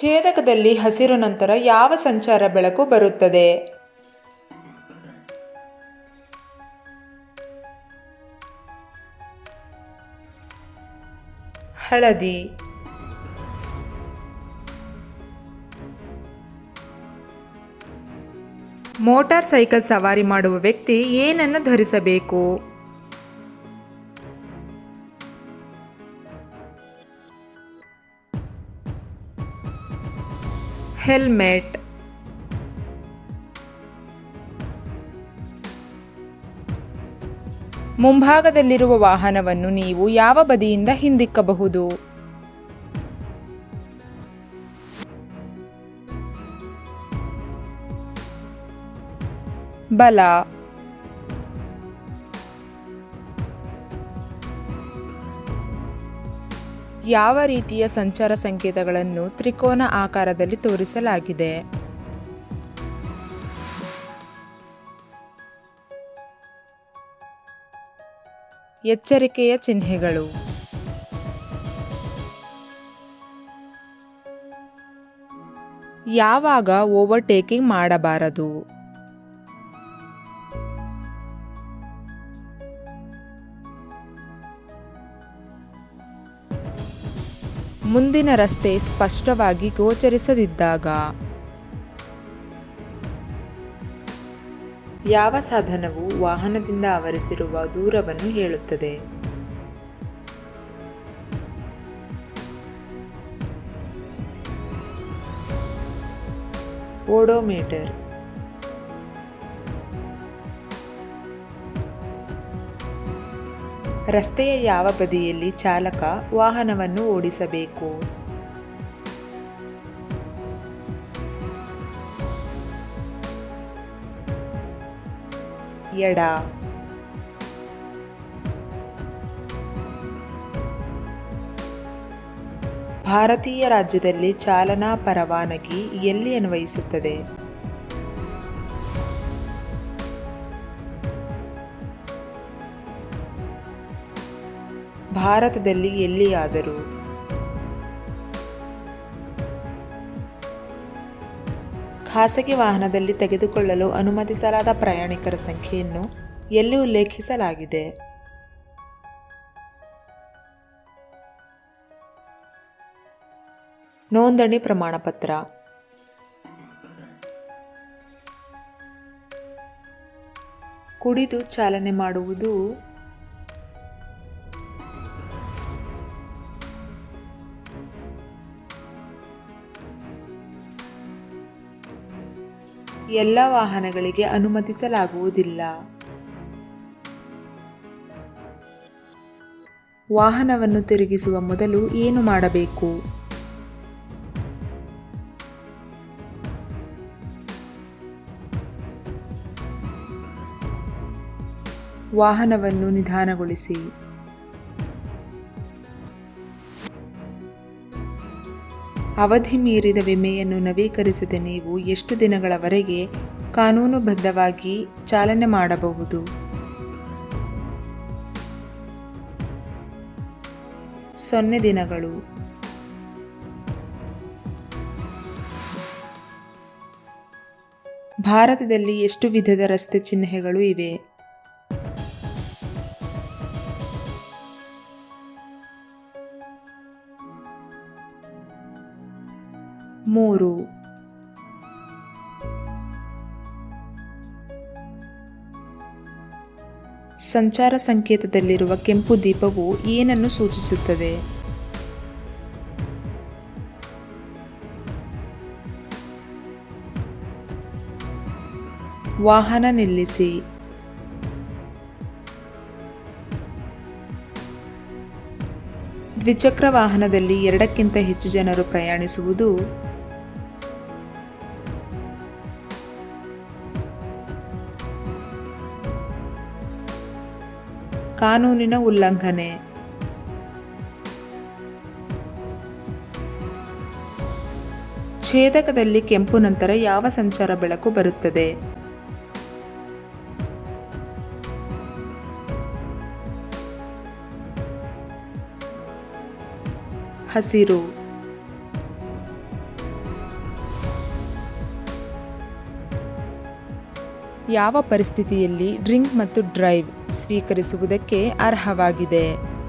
ಛೇದಕದಲ್ಲಿ ಹಸಿರು ನಂತರ ಯಾವ ಸಂಚಾರ ಬೆಳಕು ಬರುತ್ತದೆ? ಹಳದಿ. ಮೋಟಾರ್ ಸೈಕಲ್ ಸವಾರಿ ಮಾಡುವ ವ್ಯಕ್ತಿ ಏನನ್ನು ಧರಿಸಬೇಕು? ಹೆಲ್ಮೆಟ್. ಮುಂಭಾಗದಲ್ಲಿರುವ ವಾಹನವನ್ನು ನೀವು ಯಾವ ಬದಿಯಿಂದ ಹಿಂದಿಕ್ಕಬಹುದು? ಬಲ. ಯಾವ ರೀತಿಯ ಸಂಚಾರ ಸಂಕೇತಗಳನ್ನು ತ್ರಿಕೋನ ಆಕಾರದಲ್ಲಿ ತೋರಿಸಲಾಗಿದೆ? ಎಚ್ಚರಿಕೆಯ ಚಿಹ್ನೆಗಳು. ಯಾವಾಗ ಓವರ್ಟೇಕಿಂಗ್ ಮಾಡಬಾರದು? ಮುಂದಿನ ರಸ್ತೆ ಸ್ಪಷ್ಟವಾಗಿ ಗೋಚರಿಸದಿದ್ದಾಗ. ಯಾವ ಸಾಧನವು ವಾಹನದಿಂದ ಆವರಿಸಿರುವ ದೂರವನ್ನು ಹೇಳುತ್ತದೆ? ಓಡೋಮೀಟರ್. ರಸ್ತೆಯ ಯಾವ ಬದಿಯಲ್ಲಿ ಚಾಲಕ ವಾಹನವನ್ನು ಓಡಿಸಬೇಕು? ಎಡ. ಭಾರತೀಯ ರಾಜ್ಯದಲ್ಲಿ ಚಾಲನಾ ಪರವಾನಗಿ ಎಲ್ಲಿ ಅನ್ವಯಿಸುತ್ತದೆ? ಭಾರತದಲ್ಲಿ ಎಲ್ಲಿಯಾದರೂ. ಖಾಸಗಿ ವಾಹನದಲ್ಲಿ ತೆಗೆದುಕೊಳ್ಳಲು ಅನುಮತಿಸಲಾದ ಪ್ರಯಾಣಿಕರ ಸಂಖ್ಯೆಯನ್ನು ಎಲ್ಲಿ ಉಲ್ಲೇಖಿಸಲಾಗಿದೆ. ನೋಂದಣಿ ಪ್ರಮಾಣಪತ್ರ. ಕುಡಿದು ಚಾಲನೆ ಮಾಡುವುದು ಎಲ್ಲ ವಾಹನಗಳಿಗೆ ಅನುಮತಿಸಲಾಗುವುದಿಲ್ಲ. ವಾಹನವನ್ನು ತಿರುಗಿಸುವ ಮೊದಲು ಏನು ಮಾಡಬೇಕು? ವಾಹನವನ್ನು ನಿಧಾನಗೊಳಿಸಿ. ಅವಧಿ ಮೀರಿದ ವಿಮೆಯನ್ನು ನವೀಕರಿಸದೆ ನೀವು ಎಷ್ಟು ದಿನಗಳವರೆಗೆ ಕಾನೂನುಬದ್ಧವಾಗಿ ಚಾಲನೆ ಮಾಡಬಹುದು? ಸೊನ್ನೆ ದಿನಗಳು. ಭಾರತದಲ್ಲಿ ಎಷ್ಟು ವಿಧದ ರಸ್ತೆ ಚಿಹ್ನೆಗಳು ಇವೆ? ಮೂರು. ಸಂಚಾರ ಸಂಕೇತದಲ್ಲಿರುವ ಕೆಂಪು ದೀಪವು ಏನನ್ನು ಸೂಚಿಸುತ್ತದೆ? ವಾಹನ ನಿಲ್ಲಿಸಿ. ದ್ವಿಚಕ್ರ ವಾಹನದಲ್ಲಿ ಎರಡಕ್ಕಿಂತ ಹೆಚ್ಚು ಜನರು ಪ್ರಯಾಣಿಸುವುದು ಕಾನೂನಿನ ಉಲ್ಲಂಘನೆ. ಛೇದಕದಲ್ಲಿ ಕೆಂಪು ನಂತರ ಯಾವ ಸಂಚಾರ ಬೆಳಕು ಬರುತ್ತದೆ? ಹಸಿರು. ಯಾವ ಪರಿಸ್ಥಿತಿಯಲ್ಲಿ ಡ್ರಿಂಕ್ ಮತ್ತು ಡ್ರೈವ್? ಸ್ವೀಕರಿಸುವುದಕ್ಕೆ ಅರ್ಹವಾಗಿದೆ.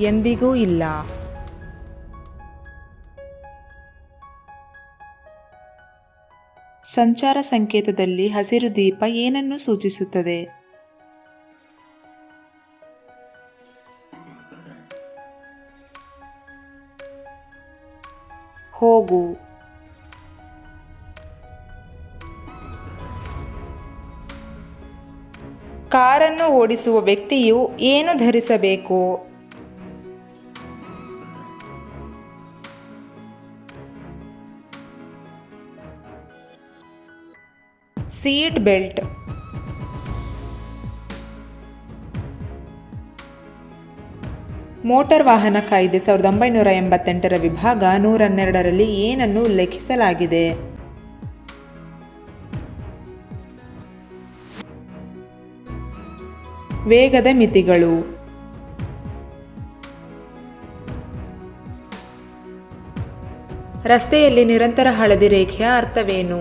ಎಂದಿಗೂ ಇಲ್ಲ. ಸಂಚಾರ ಸಂಕೇತದಲ್ಲಿ ಹಸಿರು ದೀಪ ಏನನ್ನು ಸೂಚಿಸುತ್ತದೆ? ಹೋಗು. ಕಾರನ್ನು ಓಡಿಸುವ ವ್ಯಕ್ತಿಯು ಏನು ಧರಿಸಬೇಕು? Seat belt. ಮೋಟಾರ್ ವಾಹನ ಕಾಯ್ದೆ ಸಾವಿರದ ಒಂಬೈನೂರ ಎಂಬತ್ತೆಂಟರ ವಿಭಾಗ ನೂರ ಹನ್ನೆರಡರಲ್ಲಿ ಏನನ್ನು ಉಲ್ಲೇಖಿಸಲಾಗಿದೆ? ವೇಗದ ಮಿತಿಗಳು. ರಸ್ತೆಯಲ್ಲಿ ನಿರಂತರ ಹಳದಿ ರೇಖೆಯ ಅರ್ಥವೇನು?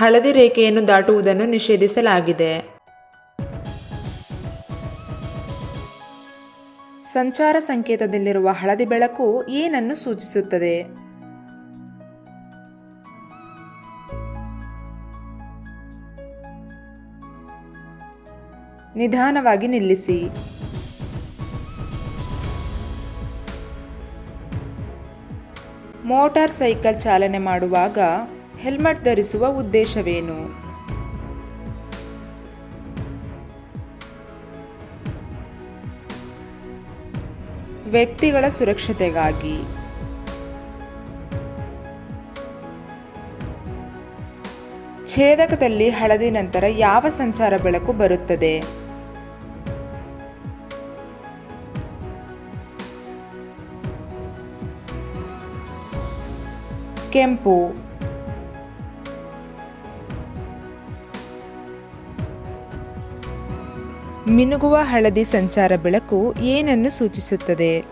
ಹಳದಿ ರೇಖೆಯನ್ನು ದಾಟುವುದನ್ನು ನಿಷೇಧಿಸಲಾಗಿದೆ. ಸಂಚಾರ ಸಂಕೇತದಲ್ಲಿರುವ ಹಳದಿ ಬೆಳಕು ಏನನ್ನು ಸೂಚಿಸುತ್ತದೆ? ನಿಧಾನವಾಗಿ ನಿಲ್ಲಿಸಿ. ಮೋಟಾರ್ ಸೈಕಲ್ ಚಾಲನೆ ಮಾಡುವಾಗ ಹೆಲ್ಮೆಟ್ ಧರಿಸುವ ಉದ್ದೇಶವೇನು? ವ್ಯಕ್ತಿಗಳ ಸುರಕ್ಷತೆಗಾಗಿ. ಛೇದಕದಲ್ಲಿ ಹಳದಿ ನಂತರ ಯಾವ ಸಂಚಾರ ಬೆಳಕು ಬರುತ್ತದೆ? ಕೆಂಪು. ಮಿನುಗುವ ಹಳದಿ ಸಂಚಾರ ಬೆಳಕು ಏನನ್ನು ಸೂಚಿಸುತ್ತದೆ?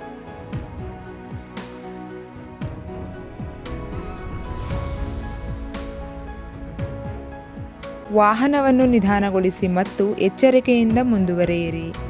ವಾಹನವನ್ನು ನಿಧಾನಗೊಳಿಸಿ ಮತ್ತು ಎಚ್ಚರಿಕೆಯಿಂದ ಮುಂದುವರಿಯಿರಿ.